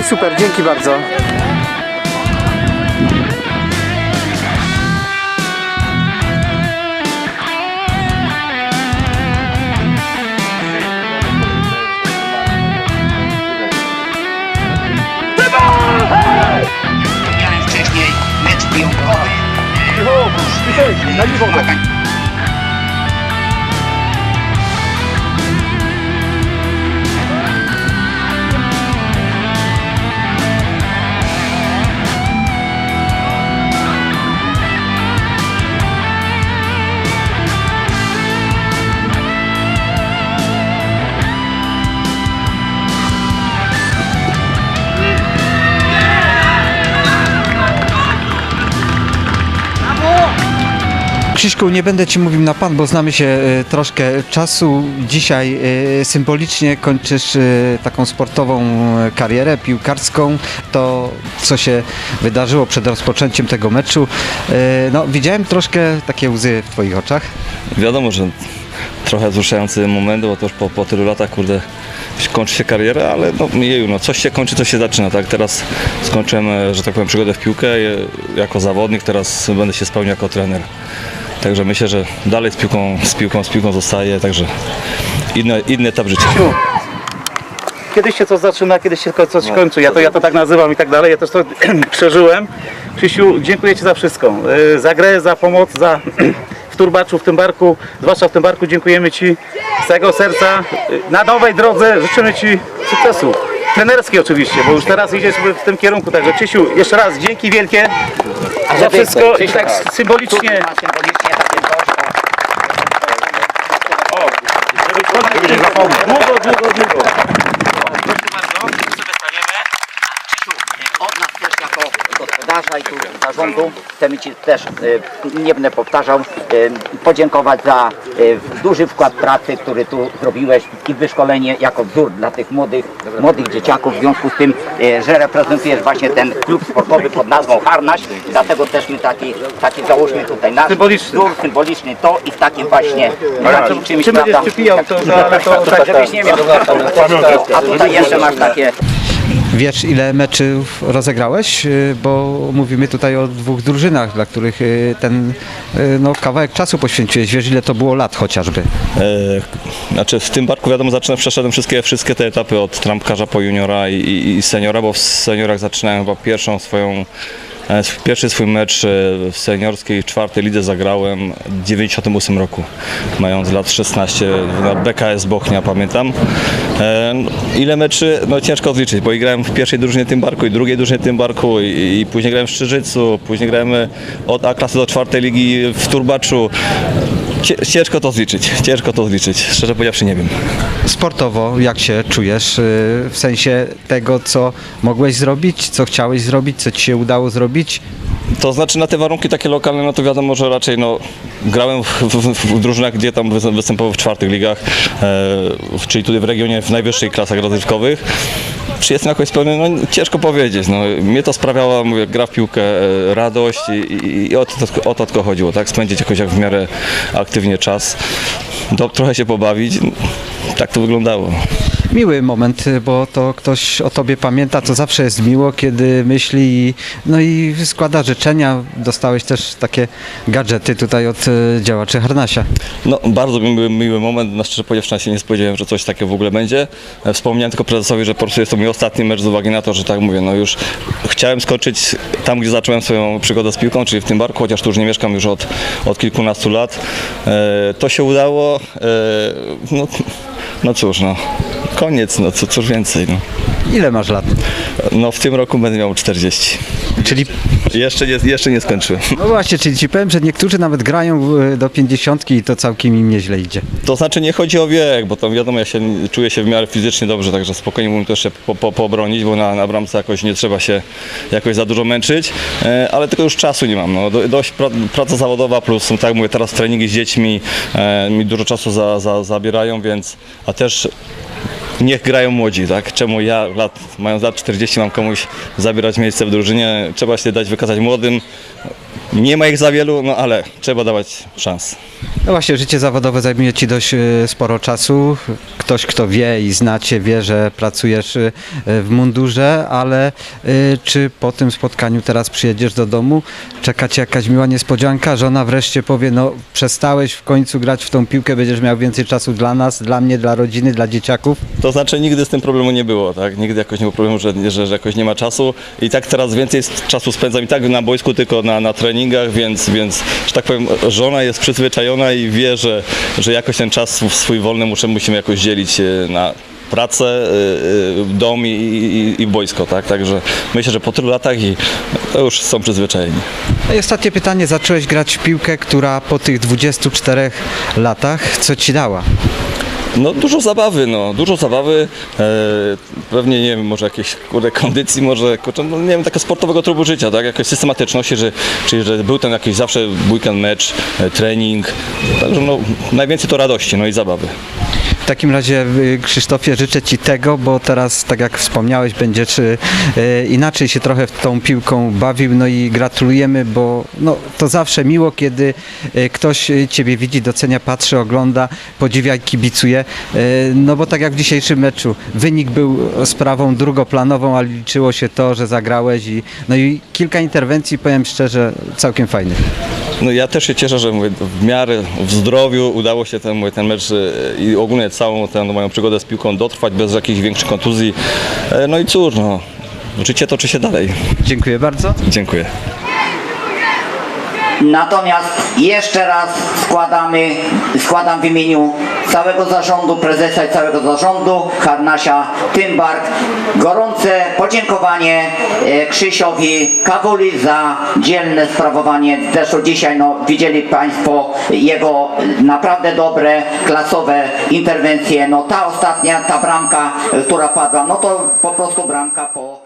i super, dzięki bardzo. Krzyśku, nie będę Ci mówił na Pan, bo znamy się e, troszkę czasu. Dzisiaj e, symbolicznie kończysz e, taką sportową karierę piłkarską. To, co się wydarzyło przed rozpoczęciem tego meczu. No, widziałem troszkę takie łzy w Twoich oczach. Wiadomo, że trochę wzruszający moment, bo to już po, po tylu latach, kurde, kończy się kariera, ale no, jeju, no coś się kończy, coś się zaczyna, tak? Teraz skończyłem, że tak powiem, przygodę w piłkę jako zawodnik, teraz będę się spełniał jako trener. Także myślę, że dalej z piłką, z piłką, z piłką zostaję, także inny, inny etap życia. Kiedyś się coś zaczyna, kiedyś się coś kończy. Ja to, ja to tak nazywam i tak dalej. Ja też to przeżyłem. Krzysiu, dziękuję Ci za wszystko. Y, Za grę, za pomoc, za w turbaczu, w tym barku, zwłaszcza w tym barku dziękujemy Ci z całego serca. Y, Na nowej drodze życzymy Ci sukcesu. Trenerski oczywiście, bo już teraz idziesz w tym kierunku. Także Krzysiu, jeszcze raz dzięki wielkie za wszystko i tak symbolicznie. Ma symbolicznie takie coś. Długo, długo, długo. Proszę bardzo, my sobie staniemy. Krzysiu, od nas też jako gospodarza i tu zarządu chcemy Ci też, e, nie będę powtarzał, e, podziękować za e, duży wkład pracy, który tu zrobiłeś i wyszkolenie jako wzór dla tych młodych, młodych dzieciaków w związku z tym, że reprezentujesz właśnie ten klub sportowy pod nazwą Harnaś, dlatego też my taki, taki załóżmy tutaj nasz Symboliczny. wzór symboliczny to i w takim właśnie takim czymś, Czy będziesz prawda? przypijał to, to, to tak, Żebyś nie miał. A tutaj jeszcze masz takie Wiesz, ile meczów rozegrałeś? Y, Bo mówimy tutaj o dwóch drużynach, dla których y, ten y, no, kawałek czasu poświęciłeś. Wiesz, ile to było lat chociażby? E, znaczy w tym barku wiadomo zaczynam, przeszedłem wszystkie, wszystkie te etapy od trampkarza po juniora i, i, i seniora, bo w seniorach zaczynałem chyba pierwszą swoją Pierwszy swój mecz e, w seniorskiej czwartej lidze zagrałem w 98 roku, mając lat 16 na BKS Bochnia, pamiętam. E, Ile meczy? No ciężko odliczyć, bo grałem w pierwszej drużynie tym barku i drugiej drużynie tym barku i, i później grałem w Szczyżycu, później grałem e, od A klasy do czwartej ligi w Turbaczu. Ciężko to zliczyć, ciężko to zliczyć. Szczerze powiedziawszy nie wiem. Sportowo, jak się czujesz? y, W sensie tego, co mogłeś zrobić, co chciałeś zrobić, co ci się udało zrobić? To znaczy na te warunki takie lokalne, no to wiadomo, że raczej no, grałem w, w, w drużynach, gdzie tam wys- występował w czwartych ligach, e, czyli tutaj w regionie w najwyższych klasach rozrywkowych. Czy jestem jakoś spełniony? No ciężko powiedzieć. No, mnie to sprawiała, mówię, gra w piłkę, e, radość i, i, i o, to, o to tylko chodziło, tak? Spędzić jakoś jak w miarę aktywnie czas, do, trochę się pobawić. Tak to wyglądało. Miły moment, bo to ktoś o tobie pamięta, to zawsze jest miło, kiedy myśli i, no i składa życzenia. Dostałeś też takie gadżety tutaj od y, działaczy Harnasia. No, bardzo miły, miły moment. Na szczerze powiedziawszy, się nie spodziewałem, że coś takiego w ogóle będzie. E, Wspomniałem tylko prezesowi, że po prostu jest to mój ostatni mecz z uwagi na to, że tak mówię, no już chciałem skończyć tam, gdzie zacząłem swoją przygodę z piłką, czyli w tym barku, chociaż tu już nie mieszkam już od, od kilkunastu lat. E, to się udało. E, no, no cóż, no. Koniec, no co, cóż więcej. No. Ile masz lat? no w tym roku będę miał 40. Czyli, Jeszcze nie, jeszcze nie skończyłem. no właśnie, czyli ci powiem, że niektórzy nawet grają y, do pięćdziesiątki i to całkiem im nieźle idzie. To znaczy nie chodzi o wiek, bo to wiadomo, ja się czuję się w miarę fizycznie dobrze, także spokojnie mógłbym to jeszcze po, po, pobronić, bo na, na bramce jakoś nie trzeba się jakoś za dużo męczyć, e, ale tylko już czasu nie mam. No, do, dość pra, praca zawodowa plus, no, tak jak mówię, teraz treningi z dziećmi e, mi dużo czasu za, za, zabierają, więc, a też niech grają młodzi, tak? Czemu ja lat, mając lat 40 mam komuś zabierać miejsce w drużynie? Trzeba się dać wykazać młodym. Nie ma ich za wielu, no ale trzeba dawać szans. No właśnie, życie zawodowe zajmuje Ci dość e, sporo czasu. Ktoś, kto wie i zna Cię, wie, że pracujesz e, w mundurze, ale e, czy po tym spotkaniu teraz przyjedziesz do domu, czeka Cię jakaś miła niespodzianka? Żona wreszcie powie, no przestałeś w końcu grać w tą piłkę, będziesz miał więcej czasu dla nas, dla mnie, dla rodziny, dla dzieciaków? To znaczy nigdy z tym problemu nie było, tak? Nigdy jakoś nie było problemu, że, że, że jakoś nie ma czasu. I tak teraz więcej czasu spędzam i tak na boisku, tylko na, na treningach, więc, więc, że tak powiem, żona jest przyzwyczajona i wie, że, że jakoś ten czas swój- wolny muszę, musimy jakoś dzielić e, na pracę, e, e, dom i, i, i boisko, tak? Także myślę, że po tylu latach i już są przyzwyczajeni. No i ostatnie pytanie, zacząłeś grać w piłkę, która po tych 24 latach, co Ci dała? No dużo zabawy, no, dużo zabawy, e, pewnie nie wiem, może jakieś kurde kondycji, może kurczę, no, nie wiem, takiego sportowego trybu życia, tak, jakiejś systematyczności, że, czyli że był ten jakiś zawsze weekend mecz, e, trening, także no najwięcej to radości, no i zabawy. Takim razie y, Krzysztofie życzę Ci tego, bo teraz tak jak wspomniałeś będziesz y, inaczej się trochę tą piłką bawił, no i gratulujemy, bo no, to zawsze miło, kiedy y, ktoś Ciebie widzi, docenia, patrzy, ogląda, podziwia i kibicuje, no bo tak jak w dzisiejszym meczu, wynik był sprawą drugoplanową, ale liczyło się to, że zagrałeś i no i kilka interwencji, powiem szczerze, całkiem fajnych. No ja też się cieszę, że w miarę w zdrowiu udało się ten, ten mecz i ogólnie całą tę moją przygodę z piłką dotrwać bez jakichś większych kontuzji. E, No i cóż, no, życie toczy się dalej. Dziękuję bardzo. Dziękuję. Natomiast jeszcze raz składamy, składam w imieniu całego zarządu, prezesa i całego zarządu Harnasia Tymbark gorące podziękowanie e, Krzysiowi Kawuli za dzielne sprawowanie. Zresztą dzisiaj no, widzieli Państwo jego naprawdę dobre, klasowe interwencje. No ta ostatnia, ta bramka, która padła, no to po prostu bramka po